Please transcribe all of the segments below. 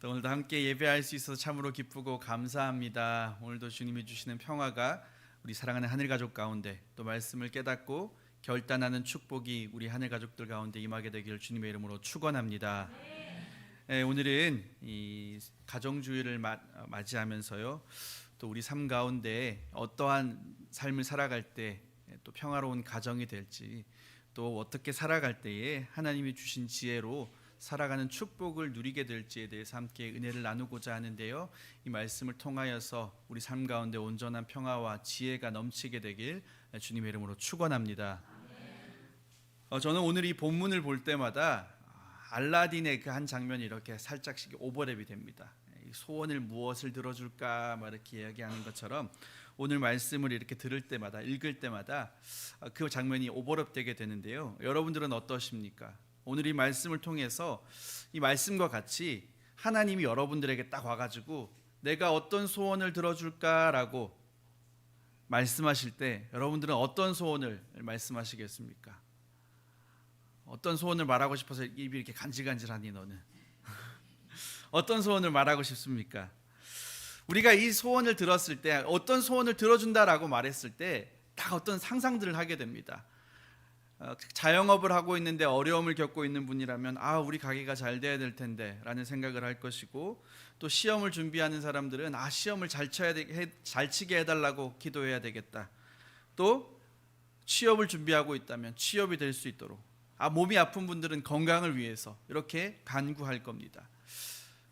또 오늘도 함께 예배할 수 있어서 참으로 기쁘고 감사합니다. 오늘도 주님이 주시는 평화가 우리 사랑하는 하늘 가족 가운데 또 말씀을 깨닫고 결단하는 축복이 우리 하늘 가족들 가운데 임하게 되기를 주님의 이름으로 축원합니다. 예, 오늘은 이 가정주의를 마- 맞이하면서요. 또 우리 삶 가운데 어떠한 삶을 살아갈 때 또 평화로운 가정이 될지 또 어떻게 살아갈 때에 하나님이 주신 지혜로 살아가는 축복을 누리게 될지에 대해서 함께 은혜를 나누고자 하는데요. 이 말씀을 통하여서 우리 삶 가운데 온전한 평화와 지혜가 넘치게 되길 주님의 이름으로 축원합니다. 어, 저는 오늘 이 본문을 볼 때마다 알라딘의 그 한 장면이 이렇게 살짝씩 오버랩이 됩니다. 이 소원을 무엇을 들어줄까 막 이렇게 이야기하는 것처럼 오늘 말씀을 이렇게 들을 때마다 읽을 때마다 어, 그 장면이 오버랩되게 되는데요. 여러분들은 어떠십니까? 오늘 이 말씀을 통해서 이 말씀과 같이 하나님이 여러분들에게 딱 와가지고 내가 어떤 소원을 들어줄까라고 말씀하실 때 여러분들은 어떤 소원을 말씀하시겠습니까? 어떤 소원을 말하고 싶어서 입이 이렇게 간질간질하니 너는 어떤 소원을 말하고 싶습니까? 우리가 이 소원을 들었을 때 어떤 소원을 들어준다라고 말했을 때 딱 어떤 상상들을 하게 됩니다. 어, 자영업을 하고 있는데 어려움을 겪고 있는 분이라면 아 우리 가게가 잘 돼야 될 텐데라는 생각을 할 것이고 또 시험을 준비하는 사람들은 아 시험을 잘 쳐야 되, 해, 잘 치게 해달라고 기도해야 되겠다. 또 취업을 준비하고 있다면 취업이 될 수 있도록 아 몸이 아픈 분들은 건강을 위해서 이렇게 간구할 겁니다.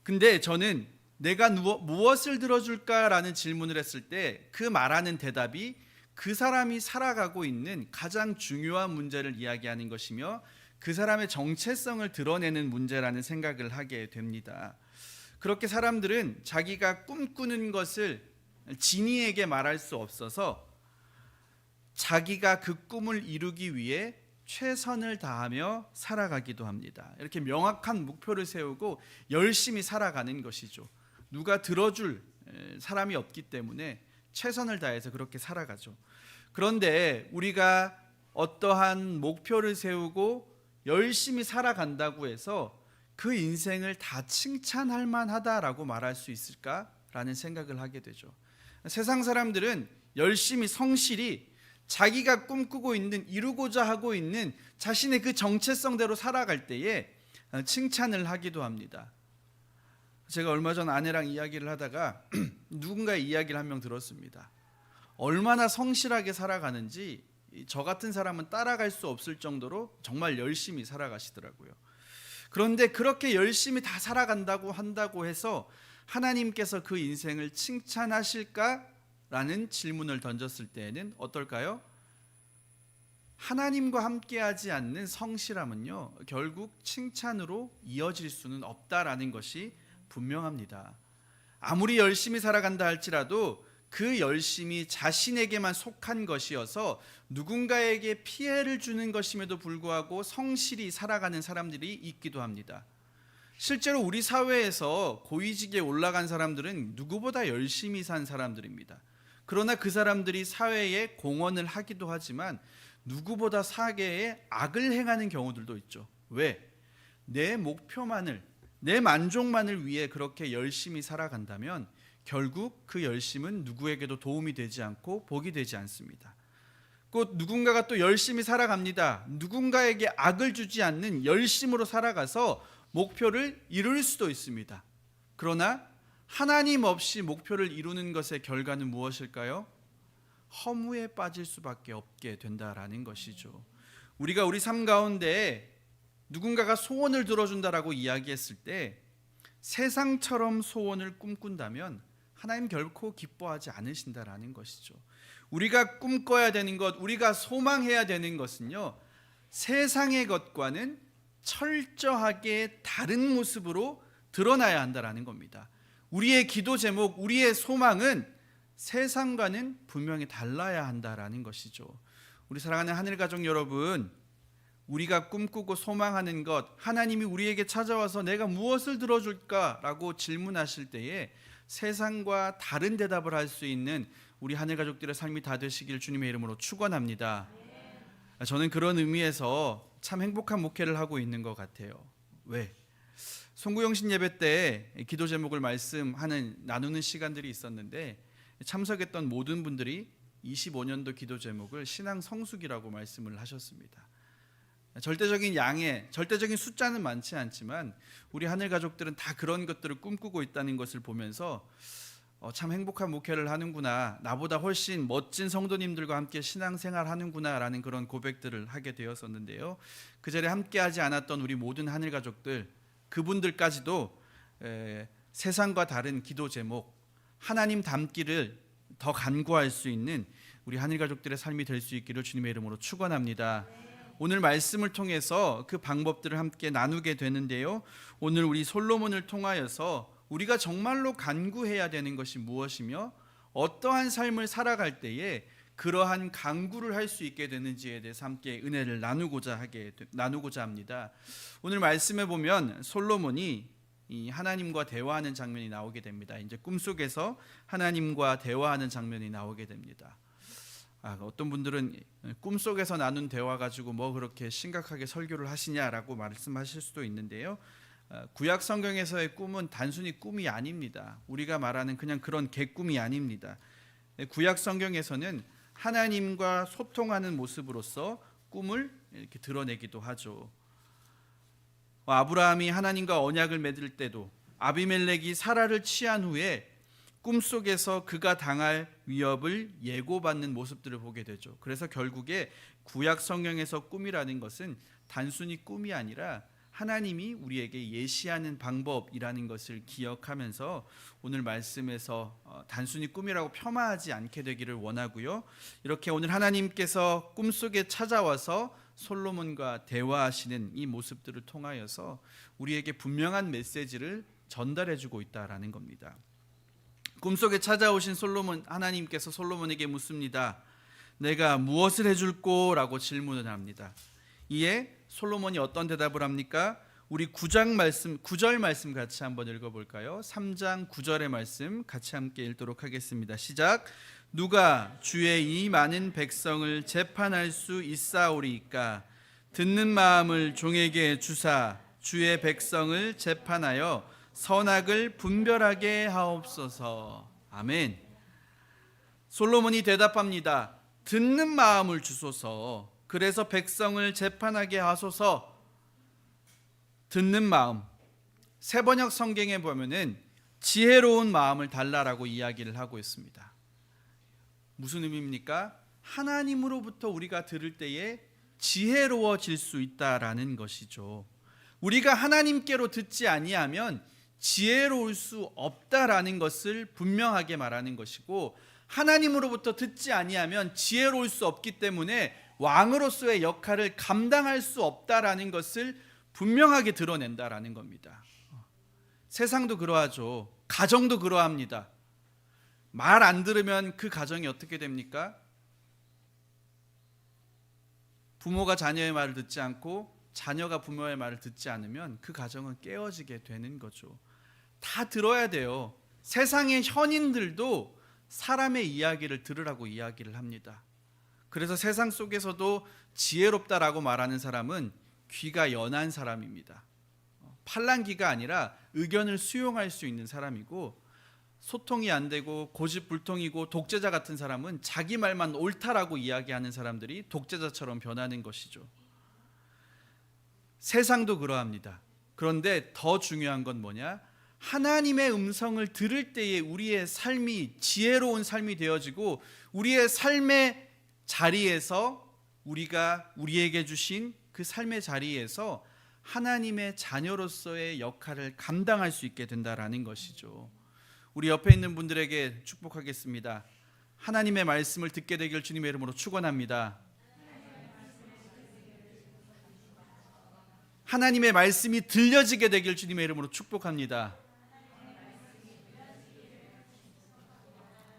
근데 저는 내가 누워, 무엇을 들어줄까라는 질문을 했을 때 그 말하는 대답이 그 사람이 살아가고 있는 가장 중요한 문제를 이야기하는 것이며 그 사람의 정체성을 드러내는 문제라는 생각을 하게 됩니다. 그렇게 사람들은 자기가 꿈꾸는 것을 진이에게 말할 수 없어서 자기가 그 꿈을 이루기 위해 최선을 다하며 살아가기도 합니다. 이렇게 명확한 목표를 세우고 열심히 살아가는 것이죠. 누가 들어줄 에, 사람이 없기 때문에 최선을 다해서 그렇게 살아가죠. 그런데 우리가 어떠한 목표를 세우고 열심히 살아간다고 해서 그 인생을 다 칭찬할 만하다라고 말할 수 있을까라는 생각을 하게 되죠. 세상 사람들은 열심히 성실히 자기가 꿈꾸고 있는 이루고자 하고 있는 자신의 그 정체성대로 살아갈 때에 칭찬을 하기도 합니다. 제가 얼마 전 아내랑 이야기를 하다가 누군가의 이야기를 한 명 들었습니다. 얼마나 성실하게 살아가는지 저 같은 사람은 따라갈 수 없을 정도로 정말 열심히 살아가시더라고요. 그런데 그렇게 열심히 다 살아간다고 한다고 해서 하나님께서 그 인생을 칭찬하실까라는 질문을 던졌을 때에는 어떨까요? 하나님과 함께하지 않는 성실함은요 결국 칭찬으로 이어질 수는 없다라는 것이 분명합니다. 아무리 열심히 살아간다 할지라도 그 열심이 자신에게만 속한 것이어서 누군가에게 피해를 주는 것임에도 불구하고 성실히 살아가는 사람들이 있기도 합니다. 실제로 우리 사회에서 고위직에 올라간 사람들은 누구보다 열심히 산 사람들입니다. 그러나 그 사람들이 사회에 공헌을 하기도 하지만 누구보다 사계에 악을 행하는 경우들도 있죠. 왜? 내 목표만을 내 만족만을 위해 그렇게 열심히 살아간다면 결국 그 열심은 누구에게도 도움이 되지 않고 복이 되지 않습니다. 곧 누군가가 또 열심히 살아갑니다. 누군가에게 악을 주지 않는 열심으로 살아가서 목표를 이룰 수도 있습니다. 그러나 하나님 없이 목표를 이루는 것의 결과는 무엇일까요? 허무에 빠질 수밖에 없게 된다라는 것이죠. 우리가 우리 삶 가운데 누군가가 소원을 들어준다라고 이야기했을 때 세상처럼 소원을 꿈꾼다면 하나님 결코 기뻐하지 않으신다라는 것이죠. 우리가 꿈꿔야 되는 것, 우리가 소망해야 되는 것은요. 세상의 것과는 철저하게 다른 모습으로 드러나야 한다라는 겁니다. 우리의 기도 제목, 우리의 소망은 세상과는 분명히 달라야 한다라는 것이죠. 우리 사랑하는 하늘 가족 여러분, 우리가 꿈꾸고 소망하는 것, 하나님이 우리에게 찾아와서 내가 무엇을 들어줄까라고 질문하실 때에 세상과 다른 대답을 할 수 있는 우리 하늘 가족들의 삶이 다 되시길 주님의 이름으로 축원합니다. 저는 그런 의미에서 참 행복한 목회를 하고 있는 것 같아요. 왜? 송구영신 예배 때 기도 제목을 말씀하는 나누는 시간들이 있었는데 참석했던 모든 분들이 25년도 기도 제목을 신앙 성숙이라고 말씀을 하셨습니다. 절대적인 양의 절대적인 숫자는 많지 않지만 우리 하늘 가족들은 다 그런 것들을 꿈꾸고 있다는 것을 보면서 어, 참 행복한 목회를 하는구나 나보다 훨씬 멋진 성도님들과 함께 신앙생활 하는구나라는 그런 고백들을 하게 되었었는데요 그 자리에 함께하지 않았던 우리 모든 하늘 가족들 그분들까지도 에, 세상과 다른 기도 제목 하나님 닮기를 더 간구할 수 있는 우리 하늘 가족들의 삶이 될 수 있기를 주님의 이름으로 축원합니다. 오늘 말씀을 통해서 그 방법들을 함께 나누게 되는데요. 오늘 우리 솔로몬을 통하여서 우리가 정말로 간구해야 되는 것이 무엇이며 어떠한 삶을 살아갈 때에 그러한 간구를 할 수 있게 되는지에 대해서 함께 은혜를 나누고자 하게 나누고자 합니다. 오늘 말씀에 보면 솔로몬이 이 하나님과 대화하는 장면이 나오게 됩니다. 이제 꿈속에서 하나님과 대화하는 장면이 나오게 됩니다. 아, 어떤 분들은 꿈속에서 나눈 대화 가지고 뭐 그렇게 심각하게 설교를 하시냐라고 말씀하실 수도 있는데요. 아, 구약 성경에서의 꿈은 단순히 꿈이 아닙니다. 우리가 말하는 그냥 그런 개꿈이 아닙니다. 네, 구약 성경에서는 하나님과 소통하는 모습으로서 꿈을 이렇게 드러내기도 하죠. 어, 아브라함이 하나님과 언약을 맺을 때도 아비멜렉이 사라를 취한 후에 꿈속에서 그가 당할 위협을 예고받는 모습들을 보게 되죠. 그래서 결국에 구약 성경에서 꿈이라는 것은 단순히 꿈이 아니라 하나님이 우리에게 예시하는 방법이라는 것을 기억하면서 오늘 말씀에서 어, 단순히 꿈이라고 폄하하지 않게 되기를 원하고요. 이렇게 오늘 하나님께서 꿈속에 찾아와서 솔로몬과 대화하시는 이 모습들을 통하여서 우리에게 분명한 메시지를 전달해 주고 있다라는 겁니다. 꿈속에 찾아오신 솔로몬 하나님께서 솔로몬에게 묻습니다. 내가 무엇을 해줄꼬라고 질문을 합니다. 이에 솔로몬이 어떤 대답을 합니까? 우리 9장 말씀 9절 말씀 같이 한번 읽어 볼까요? 3장 9절의 말씀 같이 함께 읽도록 하겠습니다. 시작. 누가 주의 이 많은 백성을 재판할 수 있사오리이까 듣는 마음을 종에게 주사 주의 백성을 재판하여 선악을 분별하게 하옵소서. 아멘. 솔로몬이 대답합니다. 듣는 마음을 주소서. 그래서 백성을 재판하게 하소서. 듣는 마음. 세번역 성경에 보면은 지혜로운 마음을 달라라고 이야기를 하고 있습니다. 무슨 의미입니까? 하나님으로부터 우리가 들을 때에 지혜로워질 수 있다라는 것이죠. 우리가 하나님께로 듣지 아니하면 지혜로울 수 없다라는 것을 분명하게 말하는 것이고 하나님으로부터 듣지 아니하면 지혜로울 수 없기 때문에 왕으로서의 역할을 감당할 수 없다라는 것을 분명하게 드러낸다라는 겁니다. 세상도 그러하죠. 가정도 그러합니다. 말 안 들으면 그 가정이 어떻게 됩니까? 부모가 자녀의 말을 듣지 않고 자녀가 부모의 말을 듣지 않으면 그 가정은 깨어지게 되는 거죠. 다 들어야 돼요. 세상의 현인들도 사람의 이야기를 들으라고 이야기를 합니다. 그래서 세상 속에서도 지혜롭다라고 말하는 사람은 귀가 연한 사람입니다. 팔랑귀가 아니라 의견을 수용할 수 있는 사람이고 소통이 안 되고 고집불통이고 독재자 같은 사람은 자기 말만 옳다라고 이야기하는 사람들이 독재자처럼 변하는 것이죠. 세상도 그러합니다. 그런데 더 중요한 건 뭐냐? 하나님의 음성을 들을 때에 우리의 삶이 지혜로운 삶이 되어지고 우리의 삶의 자리에서 우리가 우리에게 주신 그 삶의 자리에서 하나님의 자녀로서의 역할을 감당할 수 있게 된다라는 것이죠. 우리 옆에 있는 분들에게 축복하겠습니다. 하나님의 말씀을 듣게 되길 주님의 이름으로 축원합니다. 하나님의 말씀이 들려지게 되길 주님의 이름으로 축복합니다.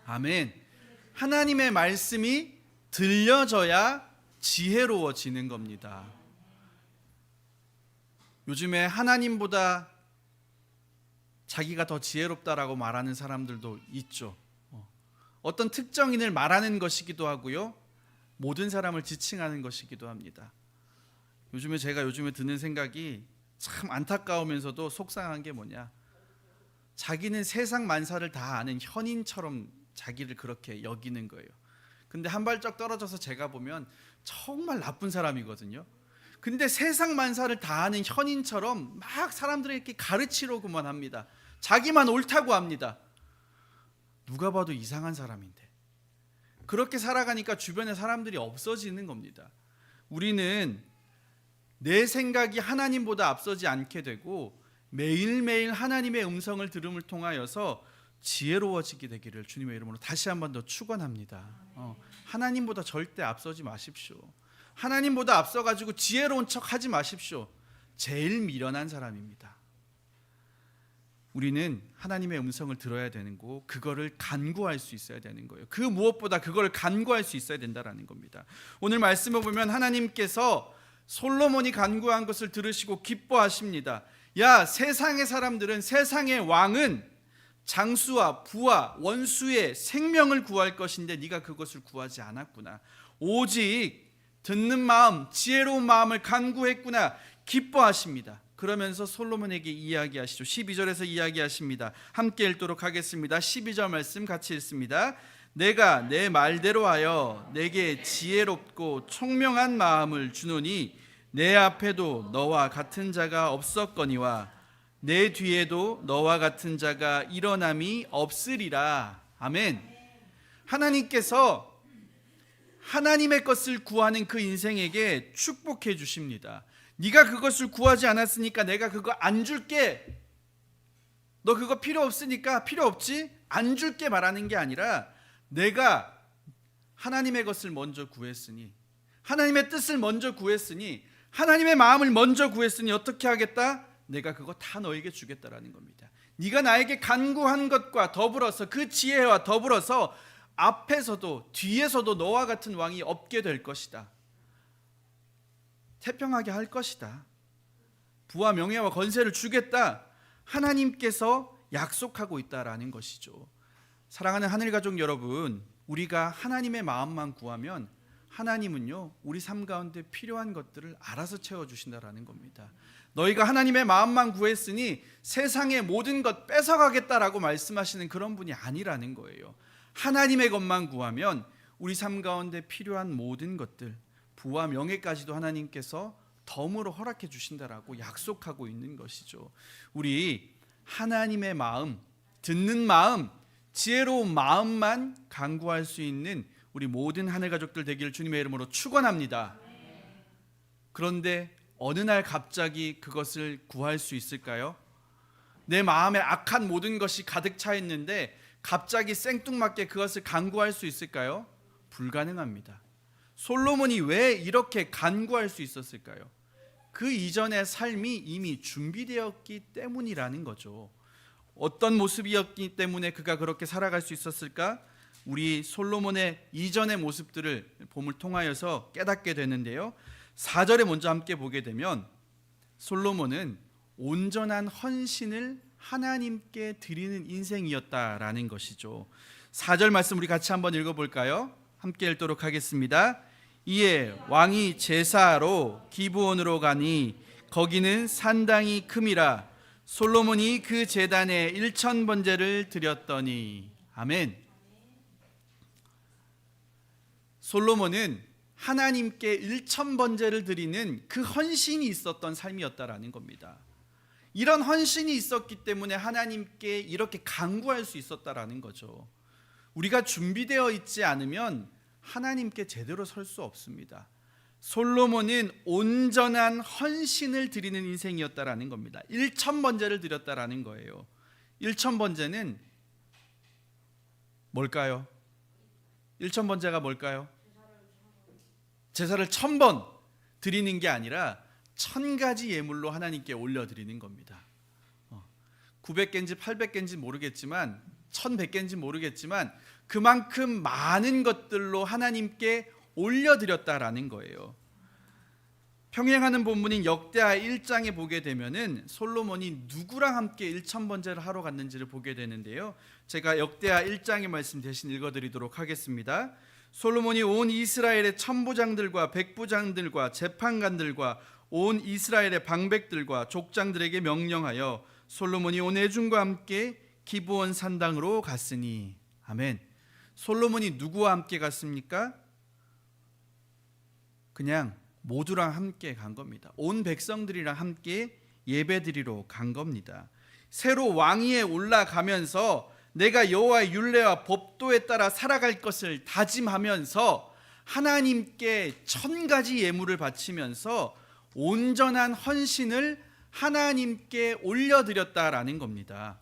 아멘. 하나님의 말씀이 들려져야 지혜로워지는 겁니다. 요즘에 하나님보다 자기가 더 지혜롭다라고 말하는 사람들도 있죠. 어. 어떤 특정인을 말하는 것이기도 하고요. 모든 사람을 지칭하는 것이기도 합니다. 요즘에 제가 요즘에 드는 생각이 참 안타까우면서도 속상한 게 뭐냐? 자기는 세상 만사를 다 아는 현인처럼 자기를 그렇게 여기는 거예요. 근데 한 발짝 떨어져서 제가 보면 정말 나쁜 사람이거든요. 근데 세상 만사를 다 아는 현인처럼 막 사람들에게 가르치려고만 합니다. 자기만 옳다고 합니다. 누가 봐도 이상한 사람인데. 그렇게 살아가니까 주변에 사람들이 없어지는 겁니다. 우리는 내 생각이 하나님보다 앞서지 않게 되고 매일매일 하나님의 음성을 들음을 통하여서 지혜로워지게 되기를 주님의 이름으로 다시 한 번 더 축원합니다. 어, 하나님보다 절대 앞서지 마십시오. 하나님보다 앞서 가지고 지혜로운 척 하지 마십시오. 제일 미련한 사람입니다. 우리는 하나님의 음성을 들어야 되는 거, 그거를 간구할 수 있어야 되는 거예요. 그 무엇보다 그걸 간구할 수 있어야 된다라는 겁니다. 오늘 말씀을 보면 하나님께서 솔로몬이 간구한 것을 들으시고 기뻐하십니다. 야, 세상의 사람들은 세상의 왕은 장수와 부와 원수의 생명을 구할 것인데 네가 그것을 구하지 않았구나. 오직 듣는 마음, 지혜로운 마음을 간구했구나. 기뻐하십니다. 그러면서 솔로몬에게 이야기하시죠. 12절에서 이야기하십니다. 함께 읽도록 하겠습니다. 12절 말씀 같이 읽습니다. 내가 내 말대로 하여 내게 지혜롭고 총명한 마음을 주노니 내 앞에도 너와 같은 자가 없었거니와 내 뒤에도 너와 같은 자가 일어남이 없으리라. 아멘. 하나님께서 하나님의 것을 구하는 그 인생에게 축복해 주십니다. 네가 그것을 구하지 않았으니까 내가 그거 안 줄게. 너 그거 필요 없으니까 필요 없지? 안 줄게 말하는 게 아니라 내가 하나님의 것을 먼저 구했으니 하나님의 뜻을 먼저 구했으니 하나님의 마음을 먼저 구했으니 어떻게 하겠다? 내가 그거 다 너에게 주겠다라는 겁니다. 네가 나에게 간구한 것과 더불어서 그 지혜와 더불어서 앞에서도 뒤에서도 너와 같은 왕이 없게 될 것이다. 태평하게 할 것이다. 부와 명예와 건세를 주겠다. 하나님께서 약속하고 있다라는 것이죠. 사랑하는 하늘 가족 여러분, 우리가 하나님의 마음만 구하면 하나님은요 우리 삶 가운데 필요한 것들을 알아서 채워 주신다라는 겁니다. 너희가 하나님의 마음만 구했으니 세상의 모든 것 뺏어가겠다라고 말씀하시는 그런 분이 아니라는 거예요. 하나님의 것만 구하면 우리 삶 가운데 필요한 모든 것들 부와 명예까지도 하나님께서 덤으로 허락해 주신다라고 약속하고 있는 것이죠. 우리 하나님의 마음, 듣는 마음, 지혜로운 마음만 강구할 수 있는 우리 모든 하늘 가족들 되기를 주님의 이름으로 축원합니다. 그런데 어느 날 갑자기 그것을 구할 수 있을까요? 내 마음에 악한 모든 것이 가득 차 있는데 갑자기 생뚱맞게 그것을 간구할 수 있을까요? 불가능합니다. 솔로몬이 왜 이렇게 간구할 수 있었을까요? 그 이전의 삶이 이미 준비되었기 때문이라는 거죠. 어떤 모습이었기 때문에 그가 그렇게 살아갈 수 있었을까? 우리 솔로몬의 이전의 모습들을 봄을 통하여서 깨닫게 되는데요. 4절에 먼저 함께 보게 되면 솔로몬은 온전한 헌신을 하나님께 드리는 인생이었다라는 것이죠. 4절 말씀 우리 같이 한번 읽어 볼까요? 함께 읽도록 하겠습니다. 이에 왕이 제사로 기브온으로 가니 거기는 산당이 큼이라 솔로몬이 그 제단에 일천 번제를 드렸더니 아멘. 솔로몬은 하나님께 일천 번제를 드리는 그 헌신이 있었던 삶이었다라는 겁니다. 이런 헌신이 있었기 때문에 하나님께 이렇게 간구할 수 있었다라는 거죠. 우리가 준비되어 있지 않으면 하나님께 제대로 설 수 없습니다. 솔로몬은 온전한 헌신을 드리는 인생이었다라는 겁니다. 1천 번제를 드렸다라는 거예요. 1천 번제는 뭘까요? 1천 번제가 뭘까요? 제사를 천 번 드리는 게 아니라 천 가지 예물로 하나님께 올려 드리는 겁니다. 900개인지 800개인지 모르겠지만 1100개인지 모르겠지만 그만큼 많은 것들로 하나님께 올려드렸다라는 거예요. 평행하는 본문인 역대하 1장에 보게 되면은 솔로몬이 누구랑 함께 1천 번제를 하러 갔는지를 보게 되는데요. 제가 역대하 1장의 말씀 대신 읽어 드리도록 하겠습니다. 솔로몬이 온 이스라엘의 천부장들과 백부장들과 재판관들과 온 이스라엘의 방백들과 족장들에게 명령하여 솔로몬이 온 애중과 함께 기브온 산당으로 갔으니 아멘. 솔로몬이 누구와 함께 갔습니까? 그냥 모두랑 함께 간 겁니다. 온 백성들이랑 함께 예배드리러 간 겁니다. 새로 왕위에 올라가면서 내가 여호와의 율례와 법도에 따라 살아갈 것을 다짐하면서 하나님께 천 가지 예물을 바치면서 온전한 헌신을 하나님께 올려드렸다라는 겁니다.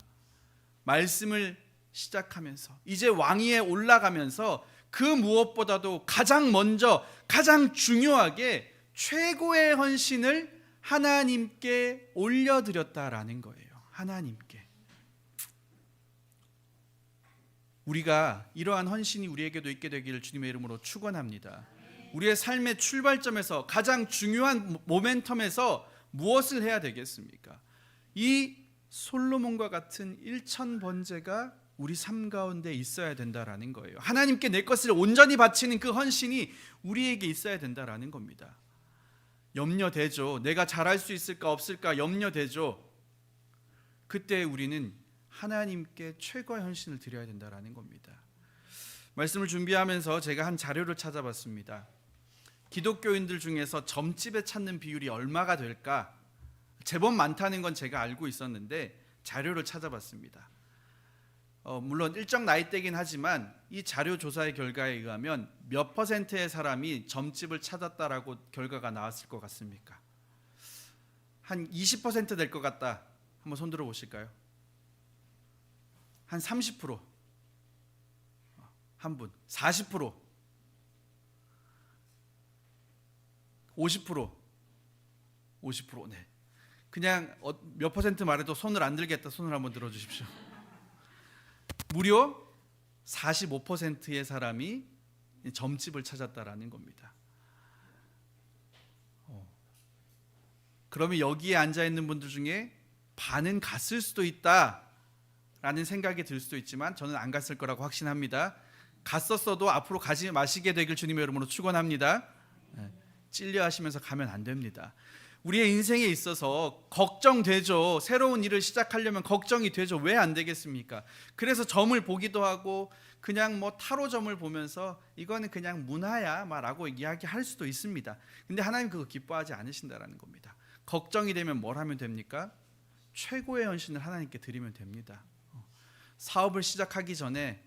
말씀을 시작하면서 이제 왕위에 올라가면서 그 무엇보다도 가장 먼저 가장 중요하게 최고의 헌신을 하나님께 올려드렸다라는 거예요. 하나님께. 우리가 이러한 헌신이 우리에게도 있게 되기를 주님의 이름으로 축원합니다. 우리의 삶의 출발점에서 가장 중요한 모멘텀에서 무엇을 해야 되겠습니까? 이 솔로몬과 같은 일천 번제가 우리 삶 가운데 있어야 된다라는 거예요. 하나님께 내 것을 온전히 바치는 그 헌신이 우리에게 있어야 된다라는 겁니다. 염려되죠. 내가 잘할 수 있을까 없을까 염려되죠. 그때 우리는 하나님께 최고의 헌신을 드려야 된다라는 겁니다. 말씀을 준비하면서 제가 한 자료를 찾아봤습니다. 기독교인들 중에서 점집에 찾는 비율이 얼마가 될까? 제법 많다는 건 제가 알고 있었는데 자료를 찾아봤습니다. 어, 물론 일정 나이대긴 하지만 이 자료 조사의 결과에 의하면 몇 퍼센트의 사람이 점집을 찾았다라고 결과가 나왔을 것 같습니까? 한 20%될 것 같다. 한번 손 들어 보실까요? 한 30%. 한 분. 40%. 50%. 50%. 네. 그냥 어, 몇 퍼센트 말해도 손을 안 들겠다. 손을 한번 들어 주십시오. 무려 45%의 사람이 점집을 찾았다라는 겁니다. 어. 그러면 여기에 앉아 있는 분들 중에 반은 갔을 수도 있다 라는 생각이 들 수도 있지만 저는 안 갔을 거라고 확신합니다. 갔었어도 앞으로 가지 마시게 되길 주님의 이름으로 축원합니다. 네. 찔려 하시면서 가면 안 됩니다. 우리의 인생에 있어서 걱정되죠. 새로운 일을 시작하려면 걱정이 되죠. 왜 안 되겠습니까? 그래서 점을 보기도 하고 그냥 뭐 타로 점을 보면서 이거는 그냥 문화야 말라고 이야기할 수도 있습니다. 근데 하나님 그거 기뻐하지 않으신다라는 겁니다. 걱정이 되면 뭘 하면 됩니까? 최고의 헌신을 하나님께 드리면 됩니다. 어. 사업을 시작하기 전에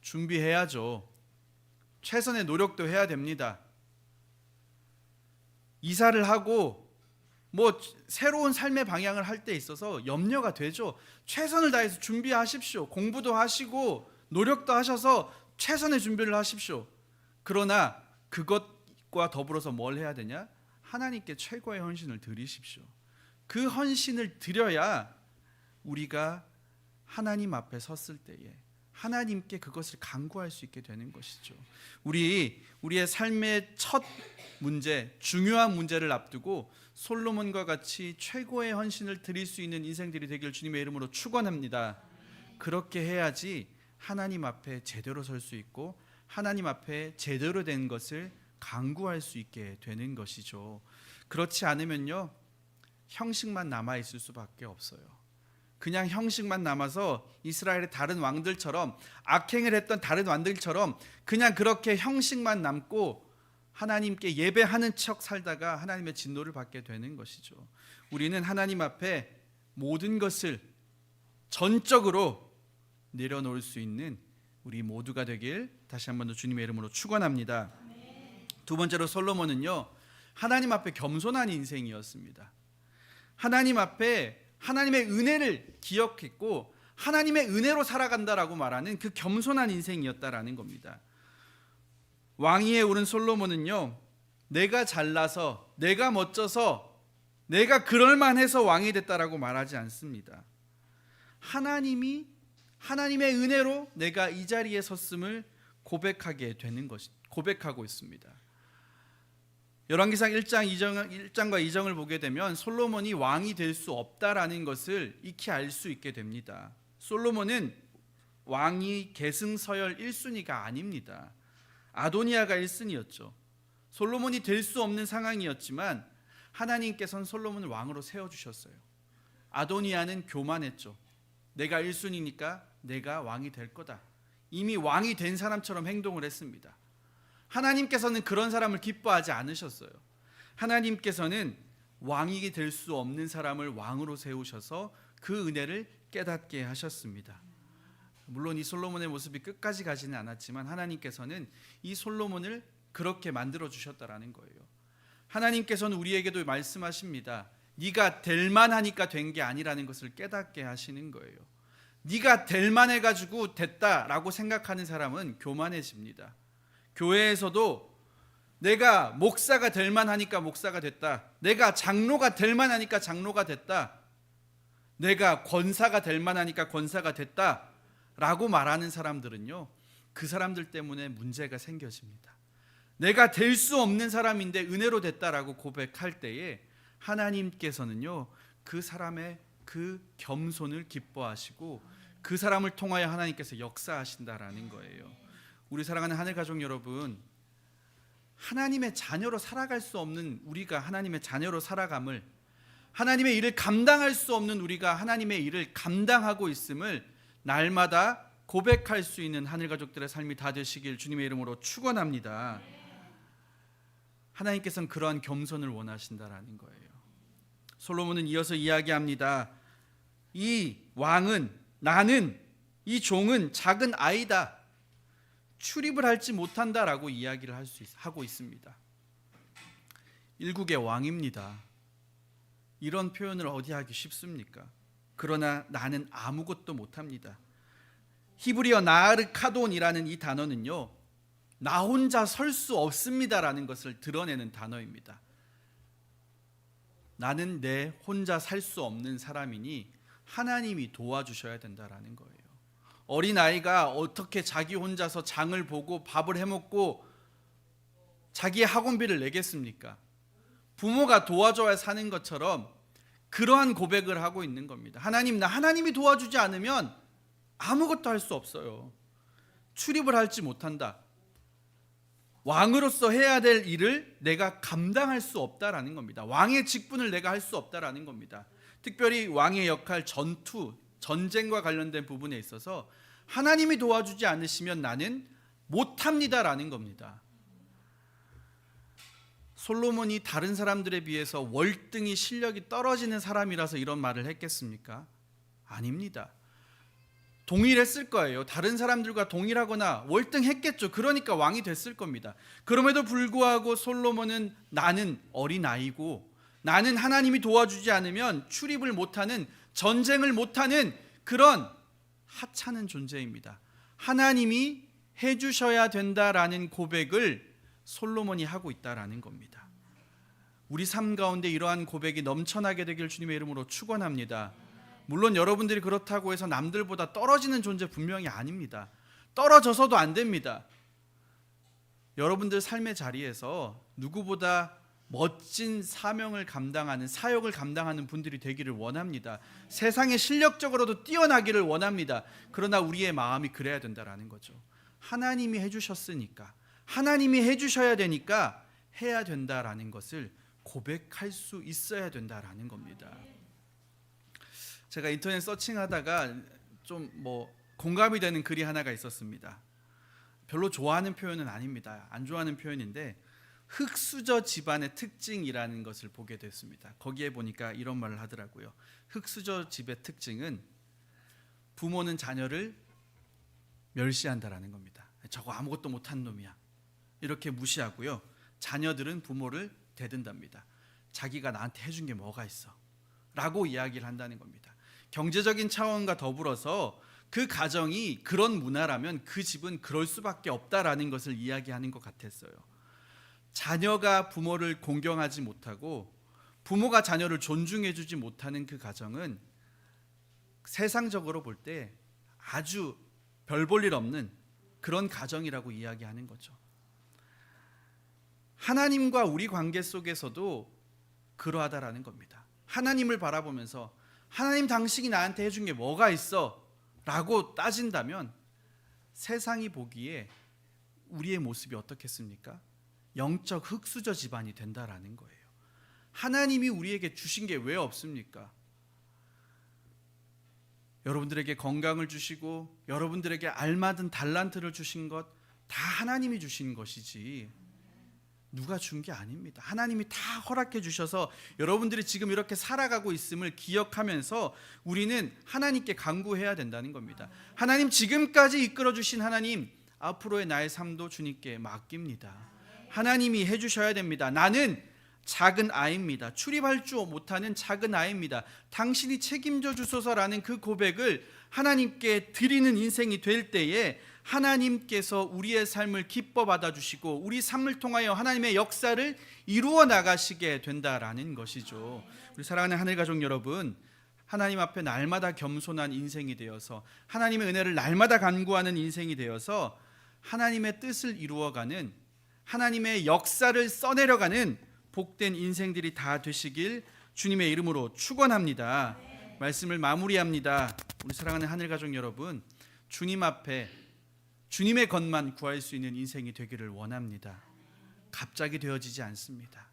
준비해야죠. 최선의 노력도 해야 됩니다. 이사를 하고 뭐 새로운 삶의 방향을 할 때 있어서 염려가 되죠. 최선을 다해서 준비하십시오. 공부도 하시고 노력도 하셔서 최선의 준비를 하십시오. 그러나 그것과 더불어서 뭘 해야 되냐? 하나님께 최고의 헌신을 드리십시오. 그 헌신을 드려야 우리가 하나님 앞에 섰을 때에 하나님께 그것을 강구할 수 있게 되는 것이죠. 우리 우리의 삶의 첫 문제, 중요한 문제를 앞두고 솔로몬과 같이 최고의 헌신을 드릴 수 있는 인생들이 되길 주님의 이름으로 축원합니다. 그렇게 해야지 하나님 앞에 제대로 설 수 있고 하나님 앞에 제대로 된 것을 강구할 수 있게 되는 것이죠. 그렇지 않으면요. 형식만 남아 있을 수밖에 없어요. 그냥 형식만 남아서 이스라엘의 다른 왕들처럼 악행을 했던 다른 왕들처럼 그냥 그렇게 형식만 남고 하나님께 예배하는 척 살다가 하나님의 진노를 받게 되는 것이죠. 우리는 하나님 앞에 모든 것을 전적으로 내려놓을 수 있는 우리 모두가 되길 다시 한 번 더 주님의 이름으로 축원합니다. 두 번째로 솔로몬은요. 하나님 앞에 겸손한 인생이었습니다. 하나님 앞에 하나님의 은혜를 기억했고 하나님의 은혜로 살아간다라고 말하는 그 겸손한 인생이었다라는 겁니다. 왕위에 오른 솔로몬은요. 내가 잘나서 내가 멋져서 내가 그럴 만해서 왕이 됐다라고 말하지 않습니다. 하나님이 하나님의 은혜로 내가 이 자리에 섰음을 고백하게 되는 것이 고백하고 있습니다. 열왕기상 1장 2장 1장과 2장을 보게 되면 솔로몬이 왕이 될 수 없다라는 것을 익히 알 수 있게 됩니다. 솔로몬은 왕이 계승서열 1순위가 아닙니다. 아도니아가 1순위였죠. 솔로몬이 될 수 없는 상황이었지만 하나님께서는 솔로몬을 왕으로 세워 주셨어요. 아도니아는 교만했죠. 내가 1순위니까 내가 왕이 될 거다. 이미 왕이 된 사람처럼 행동을 했습니다. 하나님께서는 그런 사람을 기뻐하지 않으셨어요. 하나님께서는 왕이 될 수 없는 사람을 왕으로 세우셔서 그 은혜를 깨닫게 하셨습니다. 물론 이 솔로몬의 모습이 끝까지 가지는 않았지만 하나님께서는 이 솔로몬을 그렇게 만들어 주셨다라는 거예요. 하나님께서는 우리에게도 말씀하십니다. 네가 될 만하니까 된 게 아니라는 것을 깨닫게 하시는 거예요. 네가 될 만해 가지고 됐다라고 생각하는 사람은 교만해집니다. 교회에서도 내가 목사가 될 만하니까 목사가 됐다. 내가 장로가 될 만하니까 장로가 됐다. 내가 권사가 될 만하니까 권사가 됐다. 라고 말하는 사람들은요. 그 사람들 때문에 문제가 생겨집니다. 내가 될 수 없는 사람인데 은혜로 됐다라고 고백할 때에 하나님께서는요. 그 사람의 그 겸손을 기뻐하시고 그 사람을 통하여 하나님께서 역사하신다라는 거예요. 우리 사랑하는 하늘 가족 여러분, 하나님의 자녀로 살아갈 수 없는 우리가 하나님의 자녀로 살아감을 하나님의 일을 감당할 수 없는 우리가 하나님의 일을 감당하고 있음을 날마다 고백할 수 있는 하늘 가족들의 삶이 다 되시길 주님의 이름으로 축원합니다. 하나님께서는 그러한 겸손을 원하신다라는 거예요. 솔로몬은 이어서 이야기합니다. 이 왕은 나는 이 종은 작은 아이다. 출입을 할지 못한다라고 이야기를 할 수 하고 있습니다. 일국의 왕입니다. 이런 표현을 어디 하기 쉽습니까? 그러나 나는 아무것도 못합니다. 히브리어 나르카돈이라는 이 단어는요, 나 혼자 설 수 없습니다라는 것을 드러내는 단어입니다. 나는 내 혼자 살 수 없는 사람이니 하나님이 도와주셔야 된다라는 거예요. 어린 아이가 어떻게 자기 혼자서 장을 보고 밥을 해 먹고 자기의 학원비를 내겠습니까? 부모가 도와줘야 사는 것처럼 그러한 고백을 하고 있는 겁니다. 하나님 나 하나님이 도와주지 않으면 아무것도 할 수 없어요. 출입을 할지 못한다. 왕으로서 해야 될 일을 내가 감당할 수 없다라는 겁니다. 왕의 직분을 내가 할 수 없다라는 겁니다. 특별히 왕의 역할 전투, 전쟁과 관련된 부분에 있어서 하나님이 도와주지 않으시면 나는 못합니다라는 겁니다. 솔로몬이 다른 사람들에 비해서 월등히 실력이 떨어지는 사람이라서 이런 말을 했겠습니까? 아닙니다. 동일했을 거예요. 다른 사람들과 동일하거나 월등했겠죠. 그러니까 왕이 됐을 겁니다. 그럼에도 불구하고 솔로몬은 나는 어린 아이고 나는 하나님이 도와주지 않으면 출입을 못하는 전쟁을 못하는 그런 하찮은 존재입니다. 하나님이 해주셔야 된다라는 고백을 솔로몬이 하고 있다라는 겁니다. 우리 삶 가운데 이러한 고백이 넘쳐나게 되길 주님의 이름으로 축원합니다. 물론 여러분들이 그렇다고 해서 남들보다 떨어지는 존재 분명히 아닙니다. 떨어져서도 안 됩니다. 여러분들 삶의 자리에서 누구보다 멋진 사명을 감당하는 사역을 감당하는 분들이 되기를 원합니다. 세상에 실력적으로도 뛰어나기를 원합니다. 그러나 우리의 마음이 그래야 된다라는 거죠. 하나님이 해 주셨으니까 하나님이 해 주셔야 되니까 해야 된다라는 것을 고백할 수 있어야 된다라는 겁니다. 제가 인터넷 서칭하다가 좀 뭐 공감이 되는 글이 하나가 있었습니다. 별로 좋아하는 표현은 아닙니다. 안 좋아하는 표현인데 흑수저 집안의 특징이라는 것을 보게 됐습니다. 거기에 보니까 이런 말을 하더라고요. 흑수저 집의 특징은 부모는 자녀를 멸시한다라는 겁니다. 저거 아무것도 못한 놈이야. 이렇게 무시하고요. 자녀들은 부모를 대든답니다. 자기가 나한테 해준 게 뭐가 있어? 라고 이야기를 한다는 겁니다. 경제적인 차원과 더불어서 그 가정이 그런 문화라면 그 집은 그럴 수밖에 없다라는 것을 이야기하는 것 같았어요. 자녀가 부모를 공경하지 못하고 부모가 자녀를 존중해 주지 못하는 그 가정은 세상적으로 볼 때 아주 별 볼 일 없는 그런 가정이라고 이야기하는 거죠. 하나님과 우리 관계 속에서도 그러하다라는 겁니다. 하나님을 바라보면서 하나님 당신이 나한테 해준 게 뭐가 있어? 라고 따진다면 세상이 보기에 우리의 모습이 어떻겠습니까? 영적 흑수저 집안이 된다라는 거예요. 하나님이 우리에게 주신 게 왜 없습니까? 여러분들에게 건강을 주시고 여러분들에게 알맞은 달란트를 주신 것 다 하나님이 주신 것이지 누가 준 게 아닙니다. 하나님이 다 허락해 주셔서 여러분들이 지금 이렇게 살아가고 있음을 기억하면서 우리는 하나님께 간구해야 된다는 겁니다. 하나님 지금까지 이끌어 주신 하나님 앞으로의 나의 삶도 주님께 맡깁니다. 하나님이 해 주셔야 됩니다. 나는 작은 아이입니다. 출입할 줄 못하는 작은 아이입니다. 당신이 책임져 주소서라는 그 고백을 하나님께 드리는 인생이 될 때에 하나님께서 우리의 삶을 기뻐 받아 주시고 우리 삶을 통하여 하나님의 역사를 이루어 나가시게 된다라는 것이죠. 우리 사랑하는 하늘 가족 여러분, 하나님 앞에 날마다 겸손한 인생이 되어서 하나님의 은혜를 날마다 간구하는 인생이 되어서 하나님의 뜻을 이루어가는 하나님의 역사를 써내려가는 복된 인생들이 다 되시길 주님의 이름으로 축원합니다. 말씀을 마무리합니다. 우리 사랑하는 하늘 가족 여러분, 주님 앞에 주님의 것만 구할 수 있는 인생이 되기를 원합니다. 갑자기 되어지지 않습니다.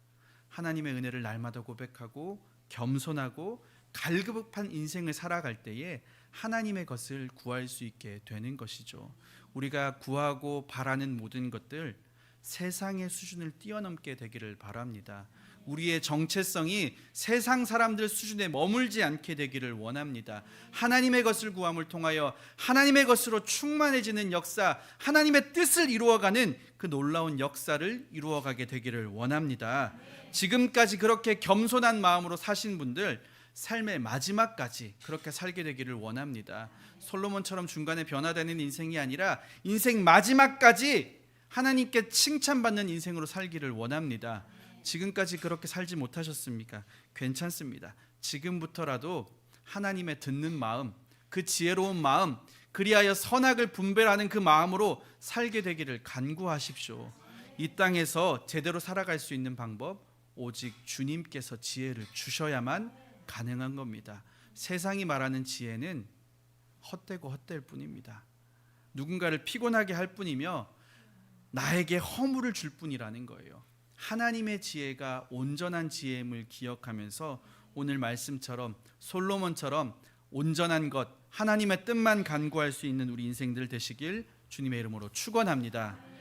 하나님의 은혜를 날마다 고백하고 겸손하고 갈급한 인생을 살아갈 때에 하나님의 것을 구할 수 있게 되는 것이죠. 우리가 구하고 바라는 모든 것들 세상의 수준을 뛰어넘게 되기를 바랍니다. 우리의 정체성이 세상 사람들 수준에 머물지 않게 되기를 원합니다. 하나님의 것을 구함을 통하여 하나님의 것으로 충만해지는 역사, 하나님의 뜻을 이루어가는 그 놀라운 역사를 이루어가게 되기를 원합니다. 지금까지 그렇게 겸손한 마음으로 사신 분들 삶의 마지막까지 그렇게 살게 되기를 원합니다. 솔로몬처럼 중간에 변화되는 인생이 아니라 인생 마지막까지 하나님께 칭찬받는 인생으로 살기를 원합니다. 지금까지 그렇게 살지 못하셨습니까? 괜찮습니다. 지금부터라도 하나님의 듣는 마음, 그 지혜로운 마음, 그리하여 선악을 분별하는 그 마음으로 살게 되기를 간구하십시오. 이 땅에서 제대로 살아갈 수 있는 방법 오직 주님께서 지혜를 주셔야만 가능한 겁니다. 세상이 말하는 지혜는 헛되고 헛될 뿐입니다. 누군가를 피곤하게 할 뿐이며 나에게 허물을 줄 뿐이라는 거예요. 하나님의 지혜가 온전한 지혜임을 기억하면서 오늘 말씀처럼 솔로몬처럼 온전한 것 하나님의 뜻만 간구할 수 있는 우리 인생들 되시길 주님의 이름으로 축원합니다.